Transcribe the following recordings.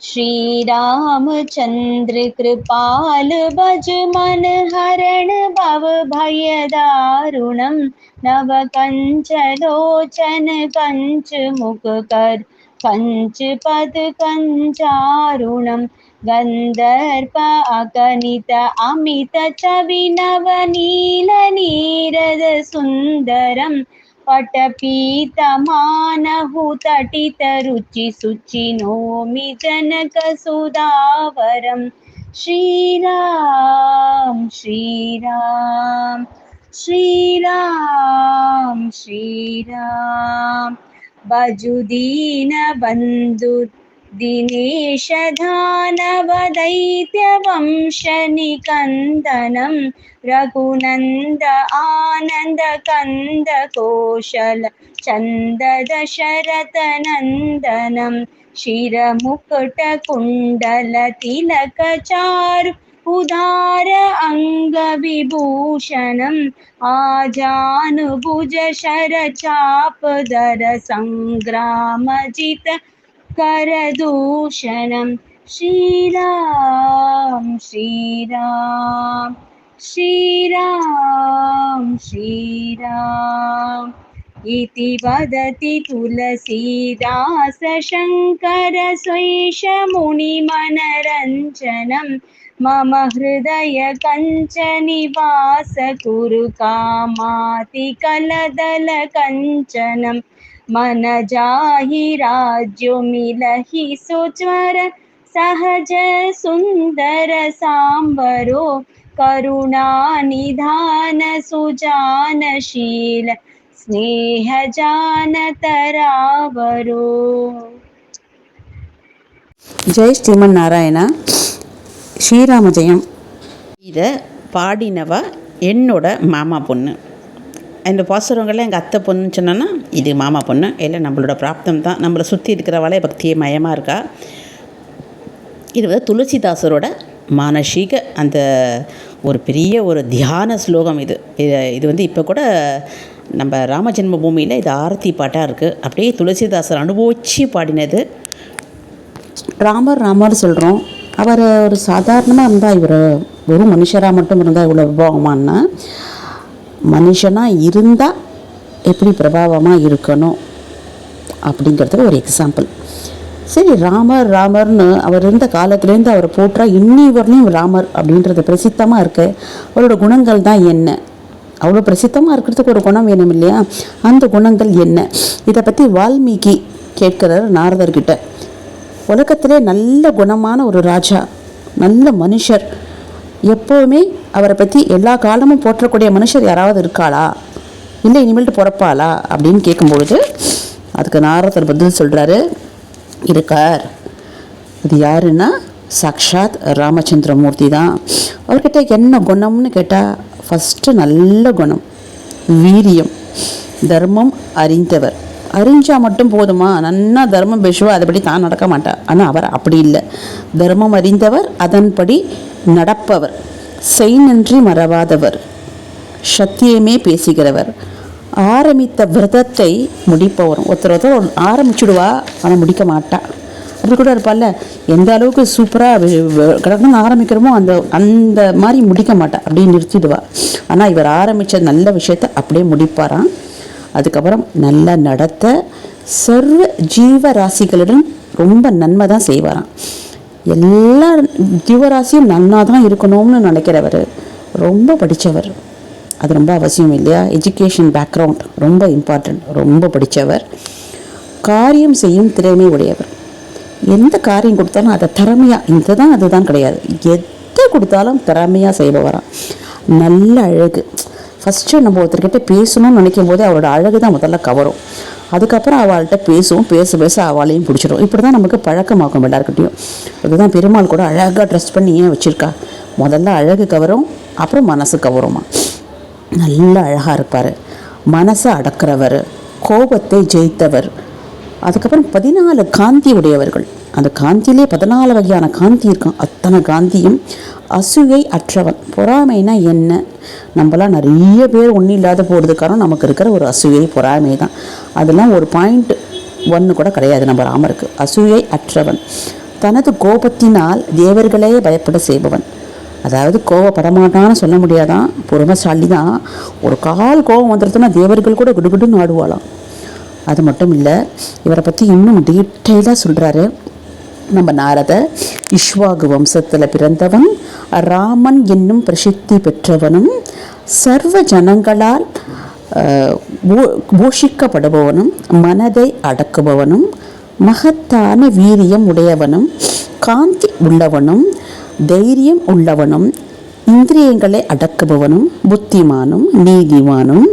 श्री रामचंद्र कृपाल भज मन हरण भव भय दारुणम नव कंच लोचन कंच मुख कर कंच पद कंचारुणम गन्धर्प अगणित अमित चवि नवनील नीरद सुन्दरम् पटपीतमानहु तटितरुचिसुचिनोमि जनकसुधावरं श्रीराम श्रीराम श्रीराम श्रीराम भजुदीनबन्धु दिनेशधानवदैत्यवंशनिकन्दनं रघुनन्द आनन्दकन्दकोशल चन्ददशरथनन्दनं शिरमुकुटकुण्डलतिलकचारु उदार अङ्गविभूषणम् आजानुभुज सङ्ग्रामजित करदूषणं श्रीराम श्रीराम श्रीराम श्रीराम इति वदति तुलसीदास शङ्कर स्वैषमुनिमनरञ्जनं मम हृदय कञ्चनिवास कुरु कामातिकलदलकञ्चनम् मन जाहि राज्यो मिलहि सुच्वर सहज सुन्दर साम्बरो करुणानिधान सुजानशील स्नेहजानतरावरो ஜெய் ஸ்ரீமன் நாராயணா ஸ்ரீராம ஜெயம் இதை பாடினவ என்னோட மாமா பொண்ணு இந்த பாசுரங்கள்லாம் எங்கள் அத்தை பொண்ணுன்னு சொன்னோன்னா இது மாமா பொண்ணு. இல்லை நம்மளோட பிராப்தம் தான். நம்மளை சுற்றி இருக்கிறவளே பக்தியே மயமாக இருக்கா? இது வந்து துளசிதாசரோட மானசீக அந்த ஒரு பெரிய ஒரு தியான ஸ்லோகம் இது. இது வந்து இப்போ கூட நம்ம ராமஜென்ம பூமியில் இது ஆரத்தி பாட்டாக இருக்குது அப்படியே துளசிதாசர் அனுபவிச்சு பாடினது. ராமர் ராமர் சொல்கிறோம் அவர் ஒரு சாதாரணமாக இருந்தால் இவர் ஒரு மனுஷராக மட்டும் இருந்தால் இவ்வளோ விபாகமானா மனுஷனாக இருந்தால் எப்படி பிரபாவமாக இருக்கணும் அப்படிங்கிறதுக்கு ஒரு எக்ஸாம்பிள் சரி ராமர் ராமர்னு அவர் இருந்த காலத்துலேருந்து அவரை போற்றா இன்னி வரலையும் ராமர் அப்படின்றது பிரசித்தமாக இருக்கு. அவரோட குணங்கள் தான் என்ன? அவ்வளோ பிரசித்தமாக இருக்கிறதுக்கு ஒரு குணம் வேணும் இல்லையா? அந்த குணங்கள் என்ன? இதை பற்றி வால்மீகி கேட்கிறார் நாரதர்கிட்ட. உலகத்திலே நல்ல குணமான ஒரு ராஜா நல்ல மனுஷர் எப்போவுமே அவரை பற்றி எல்லா காலமும் போற்றக்கூடிய மனுஷர் யாராவது இருக்காளா? இல்லை இனிமேல்ட்டு பிறப்பாளா? அப்படின்னு கேட்கும்பொழுது அதுக்கு நாரதர் பதில் சொல்கிறாரு இருக்கார். அது யாருன்னா சாக்ஷாத் ராமச்சந்திரமூர்த்தி தான். அவர்கிட்ட என்ன குணம்னு கேட்டால் ஃபஸ்ட்டு நல்ல குணம் வீரியம் தர்மம் அறிந்தவர். அறிஞ்சால் மட்டும் போதுமா? நன்னா தர்மம் பேசுவா அதுபடி தான் நடக்க மாட்டார் ஆனால் அவர் அப்படி இல்லை. தர்மம் அறிந்தவர் அதன்படி நடப்பவர் செய் நன்றி மறவாதவர் சத்தியமே பேசுகிறவர் ஆரம்பித்த விரதத்தை முடிப்பவர். ஒருத்தர் ஒருத்தர் ஆரம்பிச்சுடுவா ஆனால் முடிக்க மாட்டான் அப்படி கூட இருப்பாள்ல எந்த அளவுக்கு சூப்பராக கடற்கன்னு ஆரம்பிக்கிறோமோ அந்த அந்த மாதிரி முடிக்க மாட்டா. அப்படியே நிறுத்திடுவா. ஆனால் இவர் ஆரம்பித்த நல்ல விஷயத்தை அப்படியே முடிப்பாராம். அதுக்கப்புறம் நல்ல நடத்த சர்வ ஜீவராசிகளுடன் ரொம்ப நன்மை தான் செய்வாராம். எல்லா ஜீவராசியும் நன்னா தான் இருக்கணும்னு நினைக்கிறவர் ரொம்ப படித்தவர் அது ரொம்ப அவசியம் இல்லையா? எஜுகேஷன் பேக்ரவுண்ட் ரொம்ப இம்பார்ட்டண்ட் ரொம்ப படித்தவர் காரியம் செய்யும் திறமை உடையவர். எந்த காரியம் கொடுத்தாலும் அதை திறமையாக இதுதான் அதுதான் கிடையாது. எதை கொடுத்தாலும் திறமையாக செய்பவராம் நல்ல அழகு. ஃபஸ்ட்டு நம்ம ஒருத்தர்கிட்ட பேசணும்னு நினைக்கும் போதே அவரோட அழகு தான் முதல்ல கவரும். அதுக்கப்புறம் அவள்கிட்ட பேசுவோம் பேச பேச அவளையும் பிடிச்சிடும் இப்படி தான் நமக்கு பழக்கமாக்கும் எல்லாருக்கிட்டையும் அதுதான் பெருமாள் கூட அழகாக ட்ரெஸ் பண்ணி ஏன் வச்சுருக்கா? முதல்ல அழகு கவரும் அப்புறம் மனசு கவருமா? நல்ல அழகாக இருப்பார். மனசை அடக்கிறவர் கோபத்தை ஜெயித்தவர். அதுக்கப்புறம் பதினாலு காந்தி உடையவர்கள். அந்த காந்தியிலே பதினாலு வகையான காந்தி இருக்கான். அத்தனை காந்தியும் அசூயை அற்றவன். பொறாமைனா என்ன? நம்மளாம் நிறைய பேர் ஒன்றும் இல்லாத போகிறது காரணம் நமக்கு இருக்கிற ஒரு அசூயை பொறாமை தான். அதெல்லாம் ஒரு பாயிண்ட் ஒன்று கூட கிடையாது நம்ம ராமருக்கு. அசூயை அற்றவன். தனது கோபத்தினால் தேவர்களே பயப்பட செய்பவன். அதாவது கோவப்படமாட்டான்னு சொல்ல முடியாதான் பொறுமைசாலி தான். ஒரு கால் கோபம் வந்துடுதுன்னா தேவர்கள் கூட குடுகுடுன்னு ஆடுவாளாம். அது மட்டும் இல்லை இவரை பற்றி இன்னும் டீட்டெயிலாக சொல்கிறாரு நம்ம நாரத இஷ்வாகு வம்சத்தில் பிறந்தவன் ராமன் என்னும் பிரசித்தி பெற்றவனும் சர்வ ஜனங்களால் போஷிக்கப்படுபவனும் மனதை அடக்குபவனும் மகத்தான வீரியம் உடையவனும் காந்தி உள்ளவனும் தைரியம் உள்ளவனும் இந்திரியங்களை அடக்குபவனும் புத்திமானும் நீதிமானும்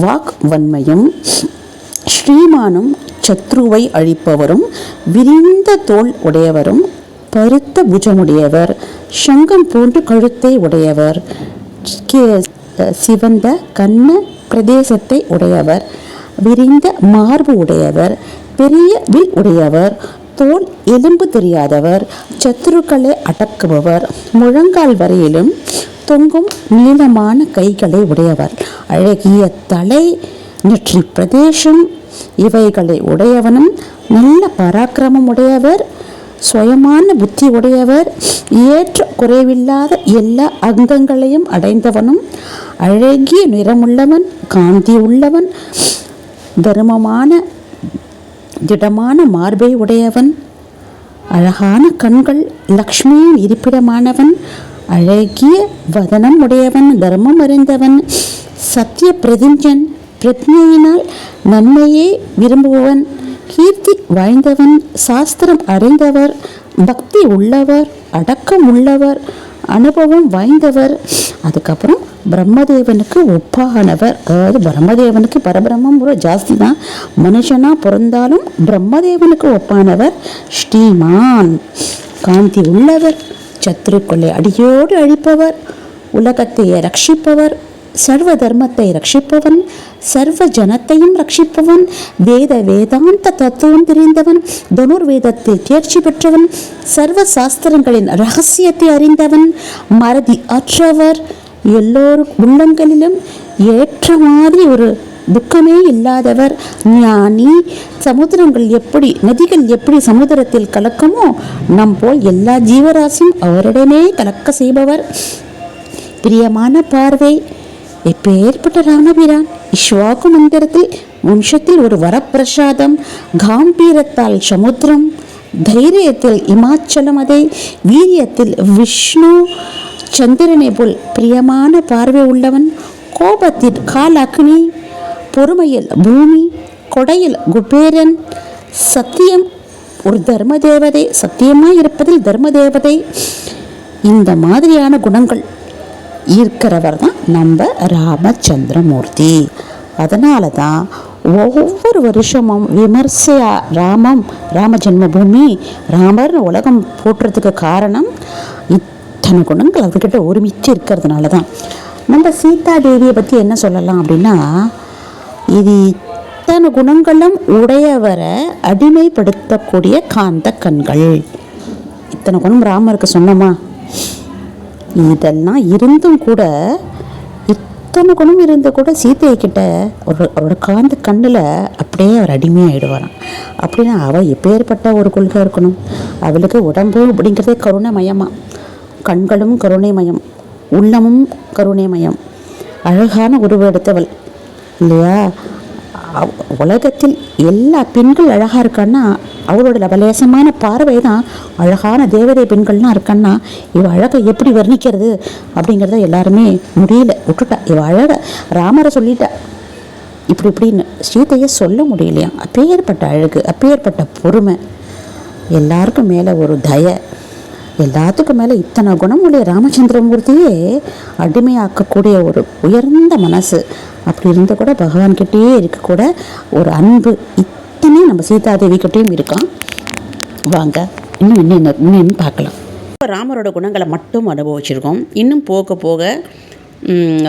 வாக் வன்மையும் ஸ்ரீமானும் சத்ருவை அழிப்பவரும் விரிந்த தோல் உடையவரும் பருத்த புஜமுடையவர் சங்கம் போன்ற கழுத்தை உடையவர் கே- சிவந்த கண்ண பிரதேசத்தை உடையவர் விரிந்த மார்பு உடையவர் பெரிய வில் உடையவர் தோல் எலும்பு தெரியாதவர் சத்துருக்களை அடக்குபவர் முழங்கால் வரையிலும் தொங்கும் நீளமான கைகளை உடையவர். அழகிய தலை நெற்றி பிரதேசம் இவைகளை உடையவனும் நல்ல பராக்கிரமம் உடையவர் சுயமான புத்தி உடையவர் ஏற்ற குறைவில்லாத எல்லா அங்கங்களையும் அடைந்தவனும் அழகிய நிறமுள்ளவன் காந்தி உள்ளவன் தர்மமான திடமான மார்பை உடையவன் அழகான கண்கள் லக்ஷ்மியின் இருப்பிடமானவன் அழகிய வதனம் உடையவன் தர்மம் அறிந்தவன் சத்திய பிரதிஞ்சன் பிரத்னையினால் நன்மையே விரும்புபவன் கீர்த்தி வாய்ந்தவன் சாஸ்திரம் அறிந்தவர் பக்தி உள்ளவர் அடக்கம் உள்ளவர் அனுபவம் வாய்ந்தவர். அதுக்கப்புறம் பிரம்மதேவனுக்கு ஒப்பானவர். அதாவது பிரம்மதேவனுக்கு பரபிரம்மம் கூட ஜாஸ்தி தான் மனுஷனாக பிறந்தாலும் பிரம்மதேவனுக்கு ஒப்பானவர் ஸ்ரீமான். காந்தி உள்ளவர் சத்துருக்களை அடியோடு அழிப்பவர் உலகத்தையே ரட்சிப்பவர் சர்வ தர்மத்தை ரட்சிப்பவன் சர்வ ஜனத்தையும் ரட்சிப்பவன் வேத வேதாந்த தத்துவம் தெரிந்தவன் தனுர்வேதத்தில் தேர்ச்சி பெற்றவன் சர்வ சாஸ்திரங்களின் ரகசியத்தை அறிந்தவன் மறதி அற்றவர். எல்லோரும் உள்ளங்களிலும் ஏற்ற மாதிரி ஒரு துக்கமே இல்லாதவர். ஞானி சமுத்திரங்கள் எப்படி நதிகள் எப்படி சமுத்திரத்தில் கலக்கமோ நம் போல் எல்லா ஜீவராசியும் அவரிடமே கலக்க செய்பவர். பிரியமான பார்வை எப்பேற்பட்ட ராமபிரான் இஷ்வாக்கு மந்திரத்தில் வம்சத்தில் ஒரு வரப்பிரசாதம் காம்பீரத்தால் சமுத்திரம் தைரியத்தில் இமாச்சலம் வீரியத்தில் விஷ்ணு சந்திரனை போல் பிரியமான பார்வை உள்ளவன் கோபத்தில் கால் அக்னி பொறுமையில் பூமி கொடையில் குபேரன் சத்தியம் ஒரு தர்ம தேவதை சத்தியமாய் இருப்பதில் தர்ம தேவதை இந்த மாதிரியான குணங்கள் ஈர்க்கிறவர் தான் நம்ம ராமச்சந்திரமூர்த்தி. அதனால தான் ஒவ்வொரு வருஷமும் விமர்சையா ராமம் ராம ஜென்மபூமி ராமர்னு உலகம் போட்டுறதுக்கு காரணம் இத்தனை குணங்கள் அவர்கிட்ட ஒருமிச்சு இருக்கிறதுனால தான் நம்ம சீதா தேவியை பற்றி என்ன சொல்லலாம் அப்படின்னா இது இத்தனை குணங்களும் உடையவரை அடிமைப்படுத்தக்கூடிய காந்த கண்கள் இத்தனை குணம் ராமருக்கு சொன்னோமா? இதெல்லாம் இருந்தும் கூட இத்தனை குணம் இருந்து கூட சீதையை கிட்ட ஒரு அவரோட காந்த கண்ணில் அப்படியே அவர் அடிமையாகிடுவாராம் அப்படின்னா அவள் எப்பேற்பட்ட ஒரு கொள்கை இருக்கணும்? அவளுக்கு உடம்பு அப்படிங்கிறதே கருணைமயமா. கண்களும் கருணைமயம். உள்ளமும் கருணைமயம். அழகான உருவெடுத்தவள். இல்லையா? உலகத்தில் எல்லா பெண்கள் அழகாக இருக்கான்னா அவளோட லவலேசமான பார்வை தான் அழகான தேவதை பெண்கள்லாம் இருக்கான்னா இவ அழகை எப்படி வர்ணிக்கிறது அப்படிங்கிறத எல்லாருமே முடியல விட்டுட்டா. இவ அழக ராமரை சொல்லிட்டா. இப்படி இப்படின்னு சீதையை சொல்ல முடியலையா? அப்பேற்பட்ட அழகு அப்பேற்பட்ட பொறுமை. எல்லாருக்கும் மேலே ஒரு தய. எல்லாத்துக்கும் மேலே இத்தனை குணமுடைய ராமச்சந்திரமூர்த்தியே அடிமையாக்கக்கூடிய ஒரு உயர்ந்த மனசு. அப்படி இருந்த கூட பகவான்கிட்டயே இருக்கக்கூட ஒரு அன்பு இத்தனை நம்ம சீதாதேவி கிட்டேயும் இருக்கான். வாங்க இன்னும் இன்னும் இன்னும் பார்க்கலாம். இப்போ ராமரோட குணங்களை மட்டும் அனுபவிச்சிருக்கோம். இன்னும் போக போக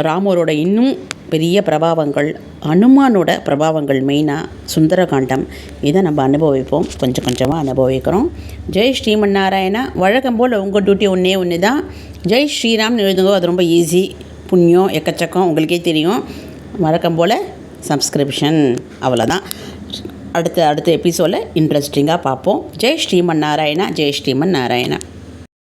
ராமரோட இன்னும் பெரிய பிரபாவங்கள் அனுமானோட பிரபாவங்கள் மெயினாக சுந்தரகாண்டம். இதை நம்ம அனுபவிப்போம். கொஞ்சம் கொஞ்சமாக அனுபவிக்கிறோம். ஜெய் ஸ்ரீமன் நாராயணா வழக்கம் போல் உங்கள் டியூட்டி ஒன்றே ஒன்று தான் ஜெய் ஸ்ரீராம்னு எழுதுங்க அது ரொம்ப ஈஸி புண்ணியம் எக்கச்சக்கம் உங்களுக்கே தெரியும். வழக்கம் போல் சப்ஸ்கிரிப்ஷன் அவ்வளோதான் அடுத்த அடுத்த எபிசோடில் இன்ட்ரெஸ்டிங்காக பார்ப்போம். ஜெய் ஸ்ரீமன் நாராயணா ஜெய் ஸ்ரீமன் நாராயணா